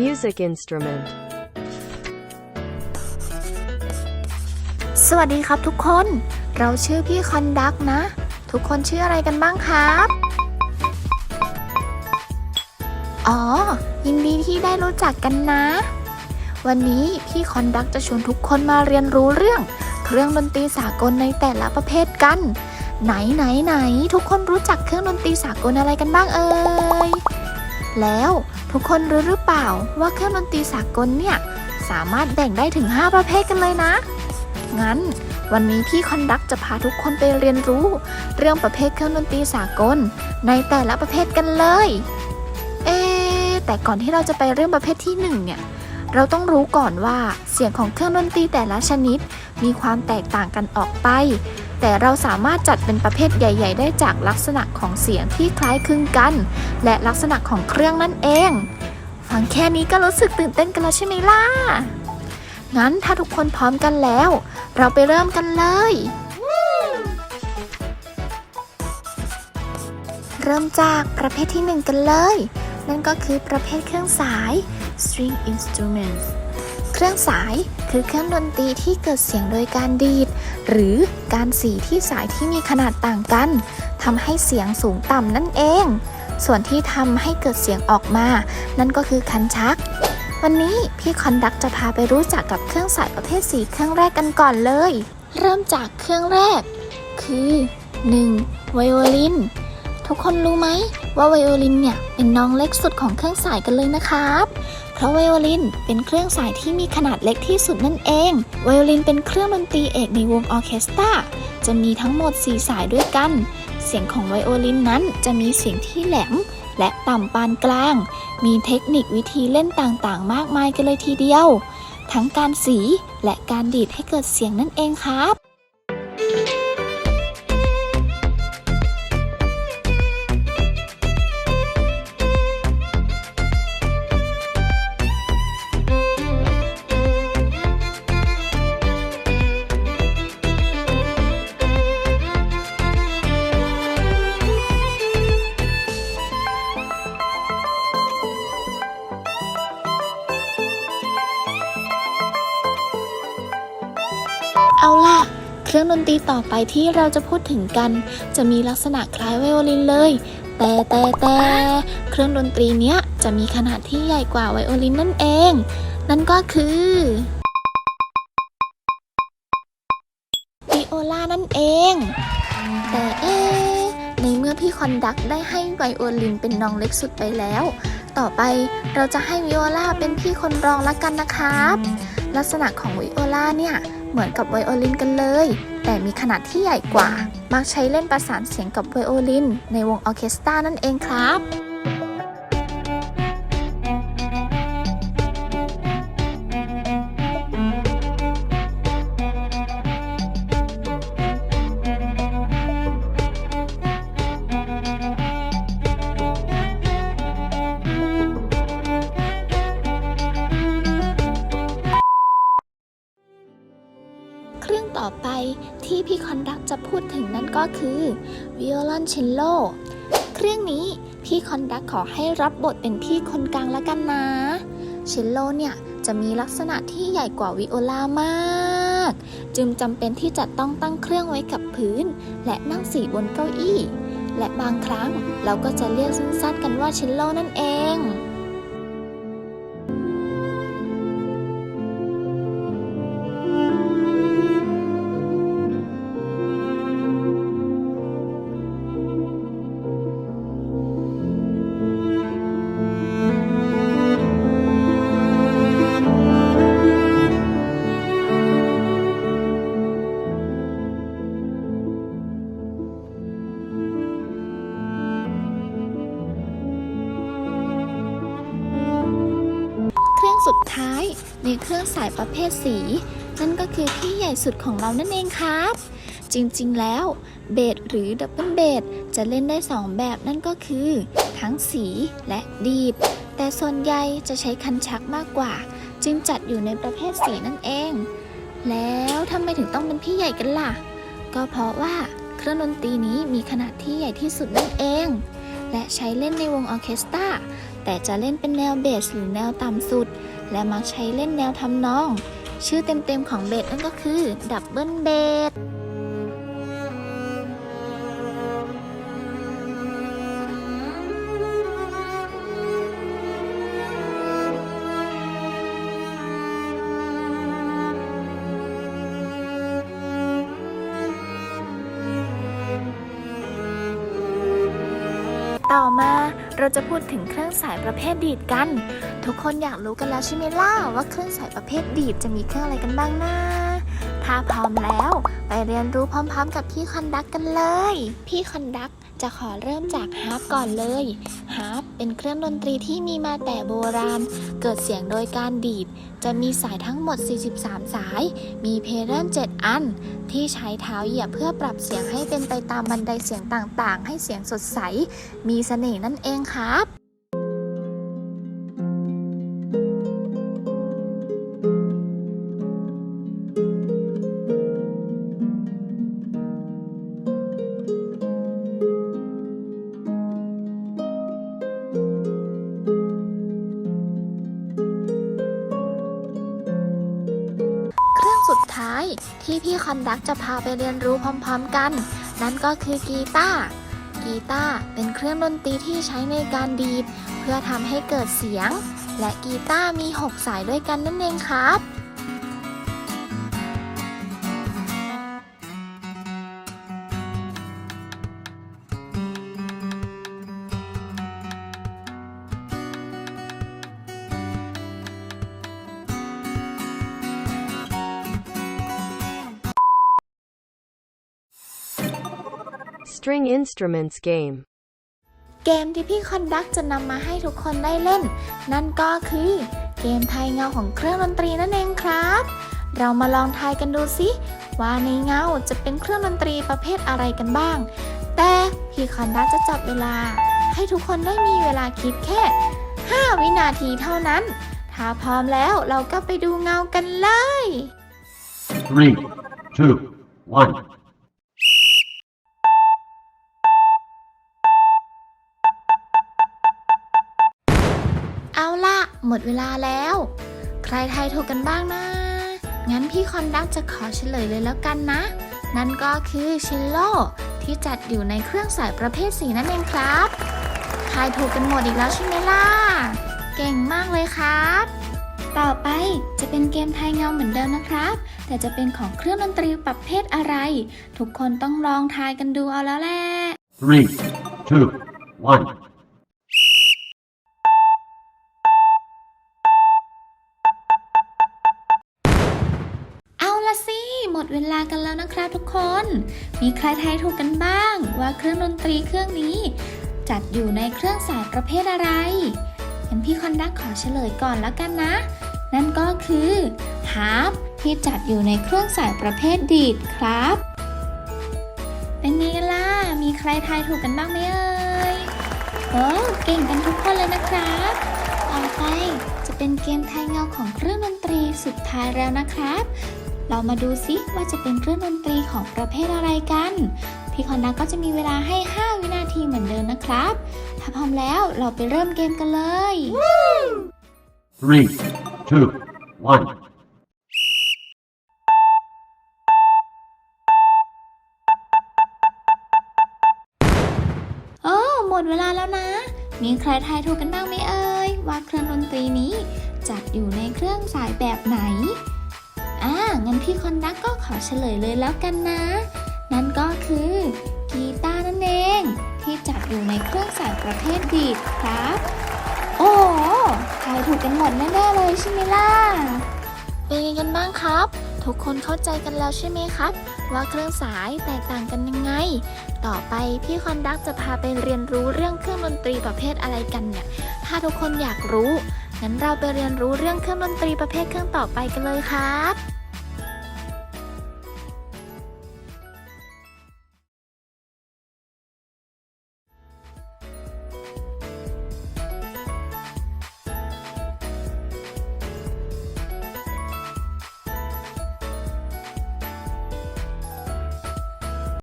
Music instrument. สวัสดีครับทุกคน เราชื่อพี่คอนดักนะ ทุกคนชื่ออะไรกันบ้างครับ อ๋อ ยินดีที่ได้รู้จักกันนะ วันนี้พี่คอนดักจะชวนทุกคนมาเรียนรู้เรื่อง เครื่องดนตรีสากลในแต่ละประเภทกัน ไหนไหนไหน ทุกคนรู้จักเครื่องดนตรีสากลอะไรกันบ้างเอ่ย แล้วทุกคนรู้หรือเปล่าว่าเครื่องดนตรีสากลเนี่ยสามารถแบ่งได้ถึง 5 ประเภทกันเลยนะ งั้น วันนี้พี่คอนดักจะพาทุกคนไปเรียนรู้ เรื่องประเภทเครื่องดนตรีสากล ในแต่ละประเภทกันเลย เอะแต่ก่อนที่เราจะไปเรื่องประเภทที่หนึ่งเนี่ยเราต้องรู้ก่อนว่าเสียงของเครื่องดนตรีแต่ละชนิด มีความแตกต่างกันออกไป แต่เราสามารถจัดเป็นประเภทใหญ่ ๆ ได้จากลักษณะของเสียงที่คล้ายคลึงกัน และลักษณะของเครื่องนั่นเอง ฟังแค่นี้ก็รู้สึกตื่นเต้นกันแล้วใช่ไหมล่ะ งั้นถ้าทุกคนพร้อมกันแล้ว เราไปเริ่มกันเลย เริ่มจากประเภทที่หนึ่งกันเลย นั่นก็คือประเภทเครื่องสาย string instruments เครื่องสายคือเครื่องดนตรีที่เกิดเสียงโดยการดีด หรือการสีที่สายที่มีขนาดต่างกันทำให้เสียงสูงต่ำนั่นเอง ส่วนที่ทำให้เกิดเสียงออกมา นั่นก็คือคันชัก วันนี้พี่คอนดักจะพาไปรู้จักกับเครื่องสายประเภทสีเครื่องแรกกันก่อนเลย เริ่มจากเครื่องแรก คือ 1. ไวโอลิน ทุกคนรู้ไหมว่าไวโอลินเนี่ยเป็นน้องเล็กสุดของเครื่องสายกันเลยนะครับ เพราะไวโอลินเป็นเครื่องสายที่มีขนาดเล็กที่สุดนั่นเอง ไวโอลินเป็นเครื่องดนตรีเอกในวงออเคสตรา จะมีทั้งหมด 4 สายด้วยกัน เสียงของไวโอลินนั้นจะมีเสียงที่แหลมและต่ำปานกลาง มีเทคนิควิธีเล่นต่างๆ มากมายกันเลยทีเดียว ทั้งการสีและการดีดให้เกิดเสียงนั่นเองครับ เครื่องดนตรีต่อไปที่เราจะพูดถึงกัน จะมีลักษณะคล้ายไวโอลินเลย แต่แต่แต่เครื่องดนตรีเนี้ยจะมีขนาดที่ใหญ่กว่าไวโอลินนั่นเอง นั่นก็คือวิโอลานั่นเอง แต่เอ๊ในเมื่อพี่คอนดักได้ให้ไวโอลินเป็นน้องเล็กสุดไปแล้ว ต่อไปเราจะให้วิโอลาเป็นพี่คนรองละกันนะครับ ลักษณะของไวโอลาเนี่ยเหมือนกับไวโอลินกันเลย แต่มีขนาดที่ใหญ่กว่า มักใช้เล่นประสานเสียงกับไวโอลินในวงออเคสตรานั่นเองครับ จะพูดถึงนั่นก็คือวิโอลอนเชลโลเครื่องนี้พี่คอนดักขอให้รับบทเป็นพี่คนกลางละกันนะ เชลโลเนี่ยจะมีลักษณะที่ใหญ่กว่าวิโอลามาก จึงจำเป็นที่จะต้องตั้งเครื่องไว้กับพื้น และนั่งสีบนเก้าอี้ และบางครั้งเราก็จะเรียกสั้นๆกันว่าเชลโลนั่นเอง ท้ายในเครื่องสายประเภทสี นั่นก็คือที่ใหญ่สุดของเรานั่นเองครับ จริงๆแล้วเบสหรือดับเบิลเบสจะเล่นได้ 2 แบบนั่นก็คือ ทั้งสีและดีดแต่ส่วนใหญ่จะใช้คันชักมากกว่า จึงจัดอยู่ในประเภทสีนั่นเอง แล้วทำไมถึงต้องเป็นพี่ใหญ่กันล่ะ ก็เพราะว่าเครื่องดนตรีนี้มีขนาดที่ใหญ่ที่สุดนั่นเอง และใช้เล่นในวงออเคสตรา แต่จะเล่นเป็นแนวเบสหรือแนวต่ำสุด และมักใช้เล่นแนวทำนอง ชื่อเต็มๆของเบสนั่นก็คือดับเบิลเบสต่อมา เราจะพูดถึงเครื่องสายประเภทดีดกัน ทุกคนอยากรู้กันแล้วใช่ไหมล่ะว่าเครื่องสายประเภทดีดจะมีเครื่องอะไรกันบ้างนะถ้าพร้อมแล้วไปเรียนรู้พร้อมๆ กับพี่คอนดักกันเลย พี่คอนดักจะขอเริ่มจากฮาร์ปก่อนเลยฮาร์ป เป็นเครื่องดนตรีที่มีมาแต่โบราณ เกิดเสียงโดยการดีด จะมีสายทั้งหมด 43 สาย มีเพดาน7 อัน ที่ใช้เท้าเหยียบเพื่อปรับเสียงให้เป็นไปตามบันไดเสียงต่างๆ ให้เสียงสดใส มีเสน่ห์นั่นเองครับ ท้ายที่พี่คอนดักจะพาไปเรียนรู้พร้อมๆกัน นั่นก็คือกีตาร์กีตาร์เป็นเครื่องดนตรีที่ใช้ในการดีด เพื่อทำให้เกิดเสียง และกีตาร์มี 6 สายด้วยกันนั่นเองครับ String Instruments Game เกมที่พี่คอนดักจะนำมาให้ทุกคนได้เล่น นั่นก็คือเกมทายเงาของเครื่องดนตรีนั่นเองครับ เรามาลองทายกันดูสิว่าในเงาจะเป็นเครื่องดนตรีประเภทอะไรกันบ้าง แต่พี่คอนดักจะจับเวลา ให้ทุกคนได้มีเวลาคิดแค่ 5 วินาทีเท่านั้น ถ้าพร้อมแล้วเราก็ไปดูเงากันเลย Three, two, one. หมดเวลาแล้ว ใครทายถูกกันบ้างนะ งั้นพี่คอนดักจะขอเฉลยเลยแล้วกันนะ นั่นก็คือชิลโลที่จัดอยู่ในเครื่องสายประเภทสีนั่นเองครับทายถูกกันหมดอีกแล้วใช่ไหมล่ะ เก่งมากเลยครับ ต่อไปจะเป็นเกมทายเงาเหมือนเดิมนะครับ แต่จะเป็นของเครื่องดนตรีประเภทอะไร ทุกคนต้องลองทายกันดูเอาแล้วแหละ Three, two, one. หมดเวลากันแล้วนะครับทุกคน มีใครทายถูกกันบ้าง ว่าเครื่องดนตรีเครื่องนี้ จัดอยู่ในเครื่องสายประเภทอะไรงั้นพี่คอนดักขอเฉลยก่อนแล้วกันนะ นั่นก็คือฮาร์ปที่จัดอยู่ในเครื่องสายประเภทดีดครับ เป็นไงกันล่ะ มีใครทายถูกกันบ้างไหมเอ่ยโอ้เก่งกันทุกคนเลยนะครับ ต่อไปจะเป็นเกมทายเงาของเครื่องดนตรีสุดท้ายแล้วนะครับ เรามาดูซิว่าจะเป็นเครื่องดนตรีของประเภทอะไรกัน พี่คอนดักก็จะมีเวลาให้ 5 วินาทีเหมือนเดิมนะครับ ถ้าพร้อมแล้วเราไปเริ่มเกมกันเลย Three, two, one. โอ้หมดเวลาแล้วนะ มีใครทายถูกกันบ้างไหมเอ่ยว่าเครื่องดนตรีนี้จัดอยู่ในเครื่องสายแบบไหน อ่างั้นพี่คอนดักก็ขอเฉลยเลยแล้วกันนะ นั่นก็คือกีตาร์นั่นเอง ที่จัดอยู่ในเครื่องสายประเภทดีดครับ โอ้ทายถูกกันหมดแน่ๆเลยใช่ไหมล่ะ เป็นยังไงกันบ้างครับ ทุกคนเข้าใจกันแล้วใช่ไหมครับ ว่าเครื่องสายแตกต่างกันยังไง ต่อไปพี่คอนดักจะพาไปเรียนรู้เรื่องเครื่องดนตรีประเภทอะไรกันเนี่ย ถ้าทุกคนอยากรู้งั้นเราไปเรียนรู้เรื่องเครื่องดนตรีประเภทเครื่องต่อไปกันเลยครับ